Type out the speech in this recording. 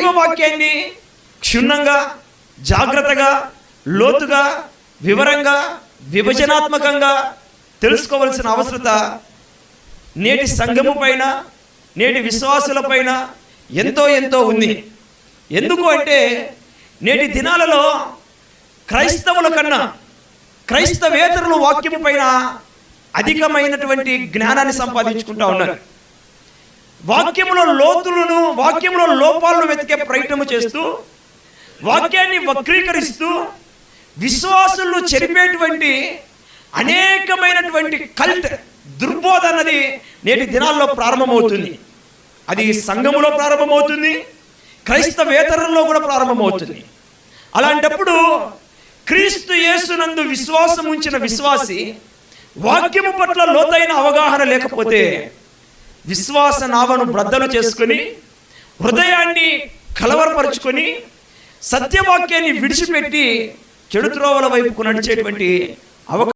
దైవ వాక్యాన్ని క్షుణ్ణంగా జాగ్రత్తగా లోతుగా వివరంగా విభజనాత్మకంగా తెలుసుకోవలసిన అవసరత నేటి సంఘము పైన నేటి విశ్వాసుల పైన ఎంతో ఎంతో ఉంది. ఎందుకు అంటే నేటి దినాలలో క్రైస్తవుల కన్నా క్రైస్తవేతరులు వాక్యము పైన అధికమైనటువంటి జ్ఞానాన్ని సంపాదించుకుంటా ఉన్నారు. వాక్యములో లోతులను వాక్యములో లోపాలను వెతికే ప్రయత్నం చేస్తూ వాక్యాన్ని వక్రీకరిస్తూ విశ్వాసులను చెరిపేటువంటి అనేకమైనటువంటి కల్ట్ దుర్బోధ అన్నది నేటి దినాల్లో ప్రారంభమవుతుంది. అది సంఘములో ప్రారంభమవుతుంది క్రైస్తవేతరుల్లో కూడా ప్రారంభమవుతుంది. అలాంటప్పుడు క్రీస్తు యేసునందు విశ్వాసం ఉంచిన విశ్వాసి వాక్యము పట్ల లోతైన అవగాహన లేకపోతే విశ్వాస నావను బ్రద్దలు చేసుకొని హృదయాన్ని కలవరపరుచుకొని సత్యవాక్యాన్ని విడిచిపెట్టి చెడు త్రోవల వైపుకు నడిచేటువంటి అవకాశం